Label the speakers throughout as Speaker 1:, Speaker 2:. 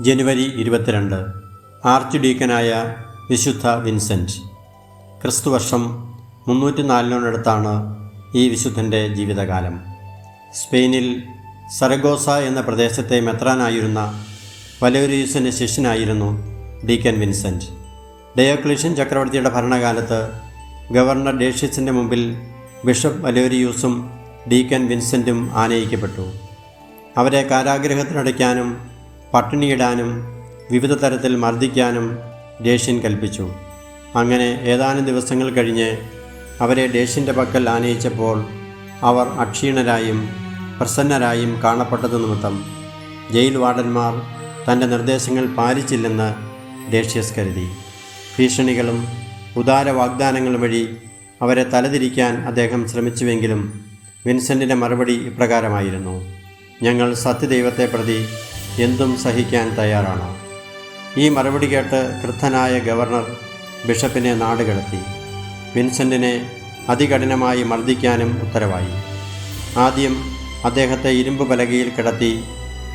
Speaker 1: ജനുവരി ഇരുപത്തിരണ്ട്. ആർച്ച് ഡീക്കനായ വിശുദ്ധ വിൻസെന്റ് ക്രിസ്തുവർഷം മുന്നൂറ്റി നാലിനോടടുത്താണ് ഈ വിശുദ്ധന്റെ ജീവിതകാലം. സ്പെയിനിൽ സരഗോസ എന്ന പ്രദേശത്തെ മെത്രാനായിരുന്ന വലോരിയൂസിന്റെ ശിഷ്യനായിരുന്നു ഡീക്കൻ വിൻസെന്റ് ഡയോക്ലീഷ്യൻ ചക്രവർത്തിയുടെ ഭരണകാലത്ത് ഗവർണർ ഡേഷ്യസിന്റെ മുമ്പിൽ ബിഷപ്പ് വലോരിയൂസും ഡീക്കൻ വിൻസെന്റും ആനയിക്കപ്പെട്ടു. അവരെ കാരാഗ്രഹത്തിനടയ്ക്കാനും പട്ടിണിയിടാനും വിവിധ തരത്തിൽ മർദ്ദിക്കാനും ഡേഷ്യൻ കൽപ്പിച്ചു. അങ്ങനെ ഏതാനും ദിവസങ്ങൾ കഴിഞ്ഞ് അവരെ ഡേഷ്യന്റെ പക്കൽ ആനയിച്ചപ്പോൾ അവർ അക്ഷീണരായും പ്രസന്നരായും കാണപ്പെട്ടത് നിമിത്തം ജയിൽ വാർഡന്മാർ തന്റെ നിർദ്ദേശങ്ങൾ പാലിച്ചില്ലെന്ന് ഡേഷ്യസ് കരുതി. ഭീഷണികളും ഉദാര വാഗ്ദാനങ്ങളും വഴി അവരെ തലതിരിക്കാൻ അദ്ദേഹം ശ്രമിച്ചുവെങ്കിലും വിൻസെന്റിന്റെ മറുപടി ഇപ്രകാരമായിരുന്നു. ഞങ്ങൾ സത്യദൈവത്തെ പ്രതി എന്തും സഹിക്കാൻ തയ്യാറാണ്? ഈ മറുപടി കേട്ട് ക്രുദ്ധനായ ഗവർണർ ബിഷപ്പിനെ നാടുകടത്തി വിൻസെന്റിനെ അതികഠിനമായി മർദ്ദിക്കാനും ഉത്തരവായി. ആദ്യം അദ്ദേഹത്തെ ഇരുമ്പ് പലകയിൽ കിടത്തി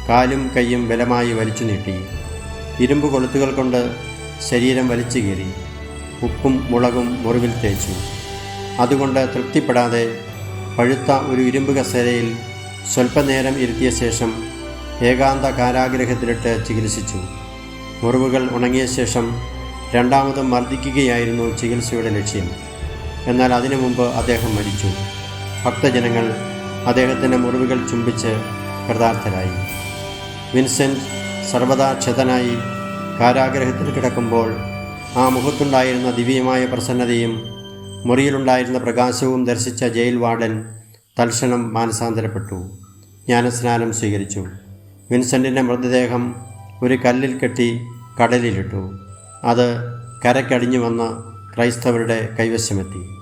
Speaker 1: കാലും കൈയും ബലമായി വലിച്ചു നീട്ടി. ഇരുമ്പ് കൊളുത്തുകൾ കൊണ്ട് ശരീരം വലിച്ചു കീറി. ഉപ്പും മുളകും മുറിവിൽ തേച്ചു. അതുകൊണ്ട് തൃപ്തിപ്പെടാതെ പഴുത്ത ഒരു ഇരുമ്പ് കസേരയിൽ സ്വല്പനേരം ഇരുത്തിയ ശേഷം ഏകാന്ത കാരാഗ്രഹത്തിലിട്ട് ചികിത്സിച്ചു. മുറിവുകൾ ഉണങ്ങിയ ശേഷം രണ്ടാമതും മർദ്ദിക്കുകയായിരുന്നു ചികിത്സയുടെ ലക്ഷ്യം. എന്നാൽ അതിനു മുമ്പ് അദ്ദേഹം മരിച്ചു. ഭക്തജനങ്ങൾ അദ്ദേഹത്തിന്റെ മുറിവുകൾ ചുംബിച്ച് കൃതാർത്ഥരായി വിൻസെന്റ് സർവദാ ക്ഷതനായി കാരാഗ്രഹത്തിൽ കിടക്കുമ്പോൾ ആ മുഖത്തുണ്ടായിരുന്ന ദിവ്യമായ പ്രസന്നതയും മുറിയിലുണ്ടായിരുന്ന പ്രകാശവും ദർശിച്ച ജയിൽ വാർഡൻ തൽക്ഷണം മാനസാന്തരപ്പെട്ടു. ജ്ഞാനസ്നാനം സ്വീകരിച്ചു. വിൻസെന്റിന്റെ മൃതദേഹം ഒരു കല്ലിൽ കെട്ടി കടലിലിട്ടു. അത് കരക്കടിഞ്ഞു വന്ന ക്രൈസ്തവരുടെ കൈവശമെത്തി.